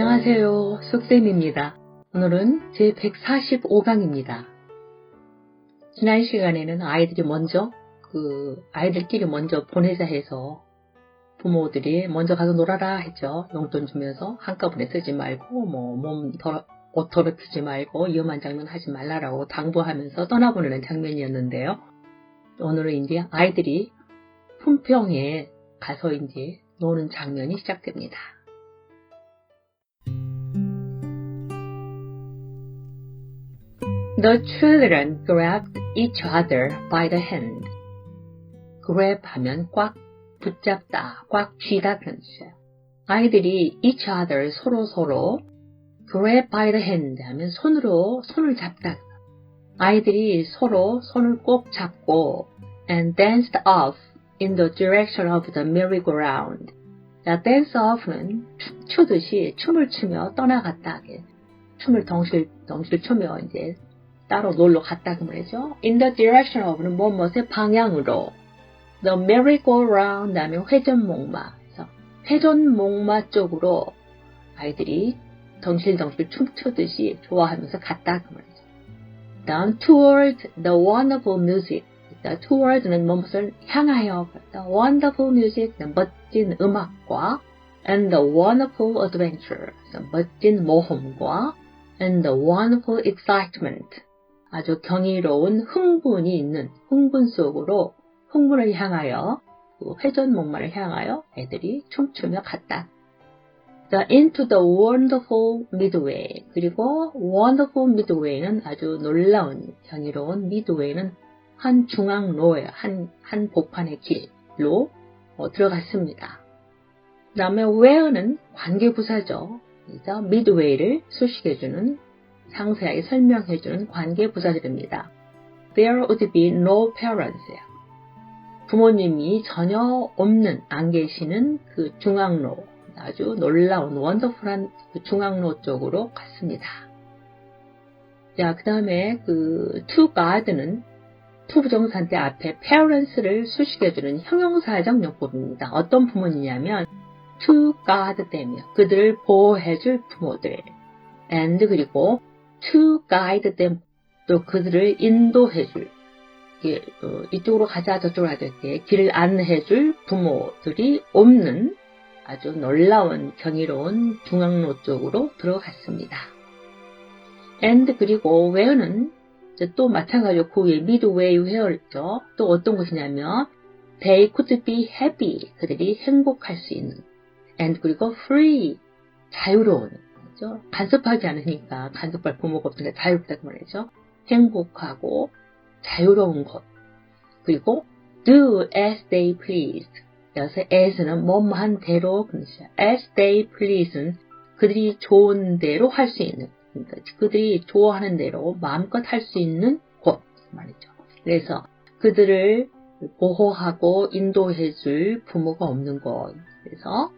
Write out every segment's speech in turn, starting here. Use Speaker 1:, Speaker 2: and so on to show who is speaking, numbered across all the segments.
Speaker 1: 안녕하세요. 쑥쌤입니다. 오늘은 제 145강입니다. 지난 시간에는 아이들이 먼저, 그, 아이들끼리 먼저 보내자 해서 부모들이 먼저 가서 놀아라 했죠. 용돈 주면서 한꺼번에 쓰지 말고, 뭐, 몸 더, 옷 더럽히지 말고, 위험한 장면 하지 말라라고 당부하면서 떠나보내는 장면이었는데요. 오늘은 이제 아이들이 품평에 가서 이제 노는 장면이 시작됩니다. The children grabbed each other by the hand. grab 하면 꽉 붙잡다, 꽉 쥐다 그런 뜻이에요. 아이들이 each other 서로 서로 grab by the hand 하면 손으로 손을 잡다. 아이들이 서로 손을 꼭 잡고 and danced off in the direction of the merry-go-round. 자, dance off는 춤추듯이 춤을 추며 떠나갔다. 춤을 덩실 덩실 추며 이제 따로 놀러 갔다 그 말이죠. In the direction of는 무엇의 방향으로. The merry-go-round 하면 회전목마. 회전목마 쪽으로 아이들이 덩실덩실 춤추듯이 좋아하면서 갔다 그 말이죠. 다음 towards the wonderful music. the towards는 무엇을 향하여 the wonderful music, 멋진 음악과 and the wonderful adventure, 멋진 모험과 and the wonderful excitement, 아주 경이로운 흥분이 있는 흥분 속으로 흥분을 향하여 그 회전 목마를 향하여 애들이 춤추며 갔다. The into the wonderful midway 그리고 wonderful midway는 아주 놀라운 경이로운 midway는 한 중앙로에 한, 한 복판의 길로 어, 들어갔습니다. 그 다음에 where는 관계부사죠. 그래서 midway를 수식해주는 상세하게 설명해주는 관계 부사들입니다. There would be no parents. 부모님이 전혀 없는, 안 계시는 그 중앙로, 아주 놀라운, 원더풀한 그 중앙로 쪽으로 갔습니다. 자, 그 다음에 그 to guard는 to 부정사인데 앞에 parents를 수식해주는 형용사적 용법입니다. 어떤 부모님이냐면 to guard them, 그들을 보호해줄 부모들. and 그리고 to guide them, 또 그들을 인도해줄, 어, 이쪽으로 가자 저쪽으로 가자 이렇게 길을 안내해줄 부모들이 없는 아주 놀라운 경이로운 중앙로 쪽으로 들어갔습니다. and 그리고 where는 또 마찬가지로 그 위에 midway where죠. 또 어떤 곳이냐면 they could be happy 그들이 행복할 수 있는 and 그리고 free 자유로운 거죠. 간섭하지 않으니까 간섭할 부모가 없으니까 자유롭다고 말이죠. 행복하고 자유로운 것 그리고 do as they please 그래서 as는 뭐뭐한 대로 as they please는 그들이 좋은 대로 할 수 있는 그러니까 그들이 좋아하는 대로 마음껏 할 수 있는 곳 말이죠. 그래서 그들을 보호하고 인도해줄 부모가 없는 곳. 그래서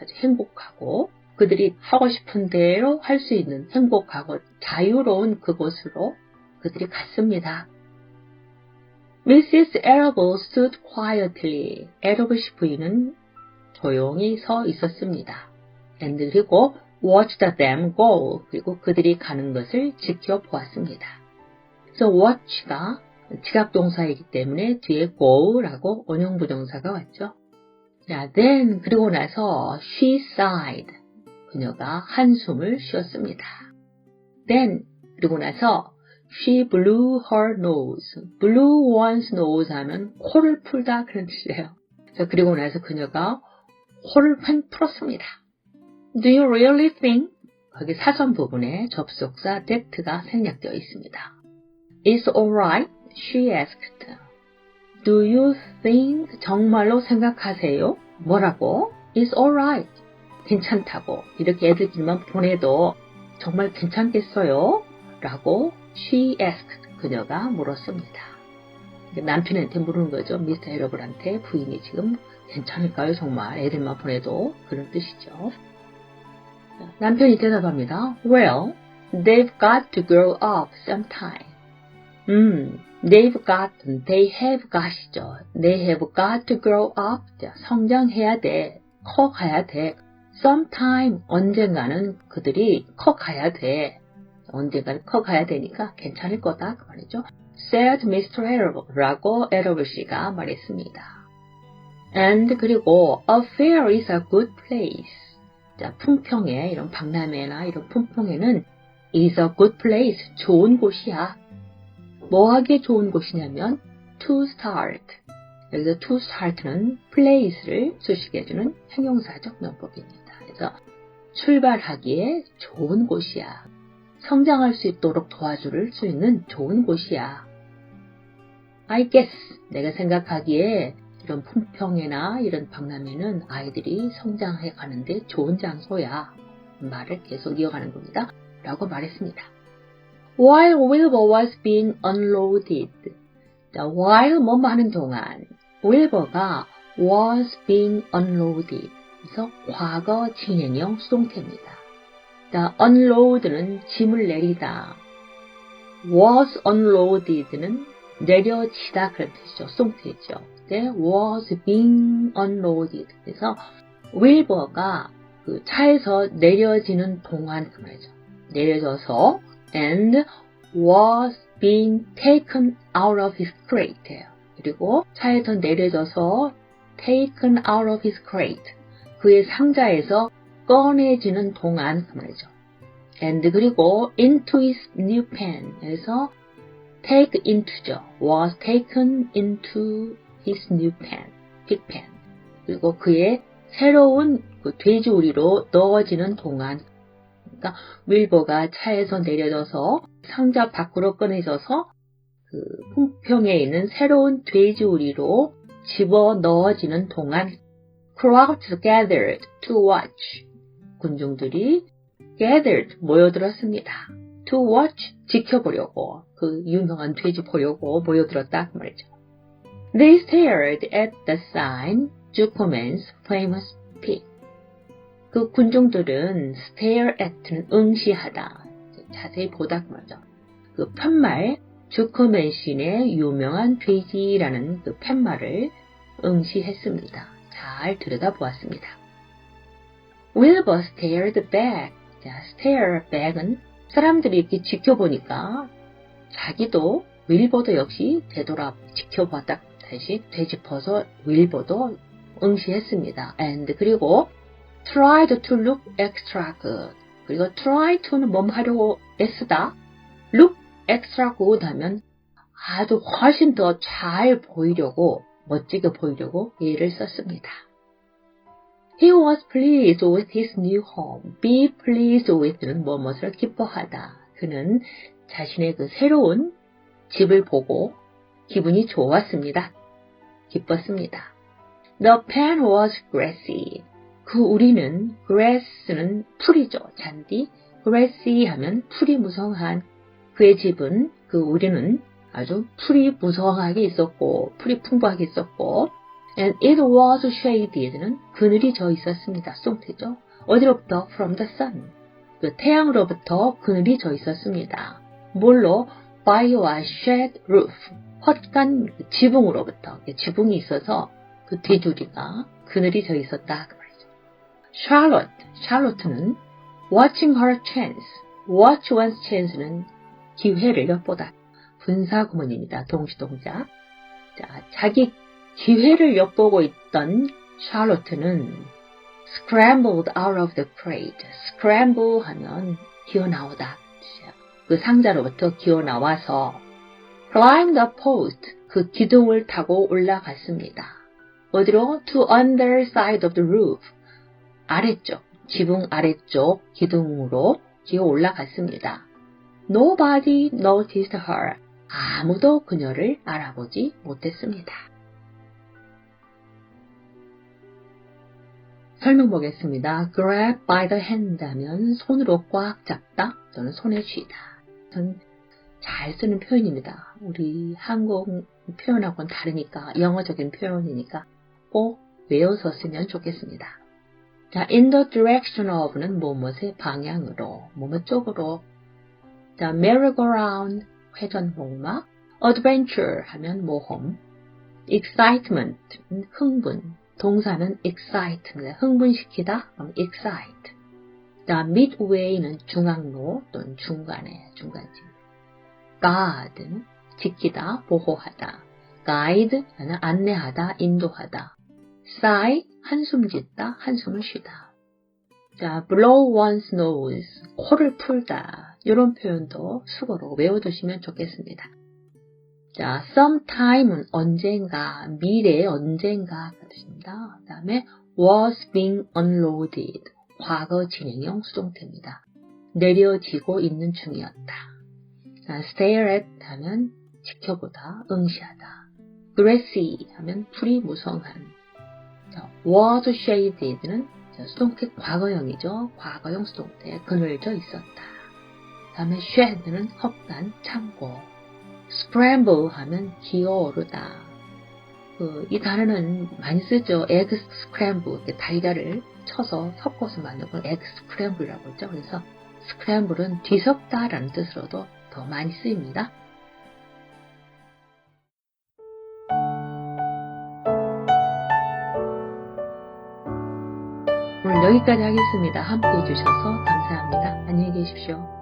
Speaker 1: 아주 행복하고 그들이 하고 싶은 대로 할 수 있는 행복하고 자유로운 그곳으로 그들이 갔습니다. Mrs. Arable stood quietly. Arable 부인은 조용히 서 있었습니다. and 그리고 watched them go. 그리고 그들이 가는 것을 지켜보았습니다. 그래서 watch가 지각동사이기 때문에 뒤에 go라고 원형부정사가 왔죠. 자, then 그리고 나서 she sighed. 그녀가 한숨을 쉬었습니다. then 그리고 나서 she blew her nose. blew one's nose 하면 코를 풀다 그런 뜻이에요. 자, 그리고 나서 그녀가 코를 팽 풀었습니다. Do you really think? 거기 사선 부분에 접속사 that가 생략되어 있습니다. It's alright, she asked. Do you think 정말로 생각하세요? 뭐라고? It's alright. 괜찮다고. 이렇게 애들끼리만 보내도 정말 괜찮겠어요? 라고 she asked. 그녀가 물었습니다. 남편한테 물은 거죠. 미스터 헤러블한테 부인이 지금 괜찮을까요? 정말 애들만 보내도 그런 뜻이죠. 남편이 대답합니다. Well, they've got to grow up sometime. 음, they've got, they have got이죠. They have got to grow up. 성장해야 돼. 커가야 돼. Sometime 언젠가는 그들이 커 가야 돼. 언젠가는 커 가야 되니까 괜찮을 거다 그 말이죠. said Mr. Arab라고 에러블 씨가 말했습니다. and 그리고 a fair is a good place. 자, 품평에 이런 박람회나 이런 품평에는 is a good place 좋은 곳이야. 뭐 하기에 좋은 곳이냐면 to start. 여기서 to start는 place를 수식해주는 형용사적 명법입니다. 그래서 출발하기에 좋은 곳이야. 성장할 수 있도록 도와줄 수 있는 좋은 곳이야. I guess 내가 생각하기에 이런 품평회나 이런 박람회는 아이들이 성장해 가는데 좋은 장소야. 말을 계속 이어가는 겁니다. 라고 말했습니다. While Wilbur was being unloaded. 자, while 뭐 하는 동안 Wilbur가 was being unloaded. 그래서 과거 진행형 수동태입니다. 자, unload는 짐을 내리다. was unloaded는 내려지다 그런 뜻이죠. 수동태죠. 네, was being unloaded. 그래서 윌버가 그 차에서 내려지는 동안 그 말이죠. 내려져서 and was being taken out of his crate. 그리고 차에서 내려져서 taken out of his crate. 그의 상자에서 꺼내지는 동안 그 말이죠. and 그리고 into his new pen. 그래서 take into죠. was taken into his new pen. big pen. 그리고 그의 새로운 그 돼지우리로 넣어지는 동안 그러니까 윌버가 차에서 내려져서 상자 밖으로 꺼내져서 그 풍평에 있는 새로운 돼지우리로 집어 넣어지는 동안 crowds gathered to watch 군중들이 gathered 모여들었습니다. to watch 지켜보려고 그 유명한 돼지 보려고 모여들었다 그 말이죠. They stared at the sign Jukoman's famous pig. 그 군중들은 stare at는 응시하다. 자세히 보다 그 말이죠. 그 편말 주코맨 신의 유명한 돼지라는 그 팻말을 응시했습니다. 잘 들여다보았습니다. Wilbur stared back. 자, stare back은 사람들이 이렇게 지켜보니까 자기도 윌버도 역시 되돌아 지켜봤다 다시 되짚어서 윌버도 응시했습니다. and 그리고 tried to look extra good. 그리고 try to는 몸 하려고 애쓰다. look extra good 하면 아주 훨씬 더 잘 보이려고 멋지게 보이려고 예를 썼습니다. He was pleased with his new home. Be pleased with는 무엇을 기뻐하다. 그는 자신의 그 새로운 집을 보고 기분이 좋았습니다. 기뻤습니다. The pen was grassy. 그 우리는 grass는 풀이죠. 잔디. grassy 하면 풀이 무성한 그의 집은 그 우리는 아주 풀이 무성하게 있었고 풀이 풍부하게 있었고 and it was shaded는 그늘이 져 있었습니다. 송태죠. 어디로부터? from the sun. 그 태양으로부터 그늘이 져 있었습니다. 뭘로? by a shed roof. 헛간 지붕으로부터 지붕이 있어서 그 뒤두리가 그늘이 져 있었다 그 말이죠. Charlotte, Charlotte는 watching her chance. watch one's chance는 기회를 엿보다. 분사 구문입니다. 동시동작. 자, 자기 기회를 엿보고 있던 샬롯트는 scrambled out of the crate. scramble 하면 기어나오다. 그 상자로부터 기어나와서 climbed a post. 그 기둥을 타고 올라갔습니다. 어디로? to underside of the roof. 아래쪽, 지붕 아래쪽 기둥으로 기어 올라갔습니다. Nobody noticed her. 아무도 그녀를 알아보지 못했습니다. 설명 보겠습니다. grab by the hand 하면 손으로 꽉 잡다 또는 손에 쥐다. 잘 쓰는 표현입니다. 우리 한국 표현하고는 다르니까 영어적인 표현이니까 꼭 외워서 쓰면 좋겠습니다. 자, in the direction of는 뭐뭇의 방향으로, 뭐뭇 쪽으로. 자, merry-go-round, 회전목마. adventure 하면 모험. excitement, 흥분. 동사는 excite입니다. 흥분시키다, excite. 다음 midway는 중앙로 또는 중간에, 중간쯤. guard는 지키다, 보호하다. guide는 안내하다, 인도하다. sigh, 한숨 짓다, 한숨을 쉬다. 자, blow one's nose, 코를 풀다. 이런 표현도 수거로 외워두시면 좋겠습니다. 자, sometime은 언젠가, 미래의 언젠가 뜻입니다. 그 다음에 was being unloaded, 과거 진행형 수동태입니다. 내려지고 있는 중이었다. 자, stare at 하면 지켜보다, 응시하다. grassy 하면 풀이 무성한. 자, was shaded는 수동태 과거형이죠. 과거형 수동태 그늘져 있었다. 다음에 shed는 헛간, 창고. scramble 하면 기어오르다. 그, 이 단어는 많이 쓰죠. egg scramble, 달걀을 쳐서 섞어서 만든 걸 egg scramble이라고 했죠. 그래서 scramble은 뒤섞다라는 뜻으로도 더 많이 쓰입니다. 오늘 여기까지 하겠습니다. 함께 해주셔서 감사합니다. 안녕히 계십시오.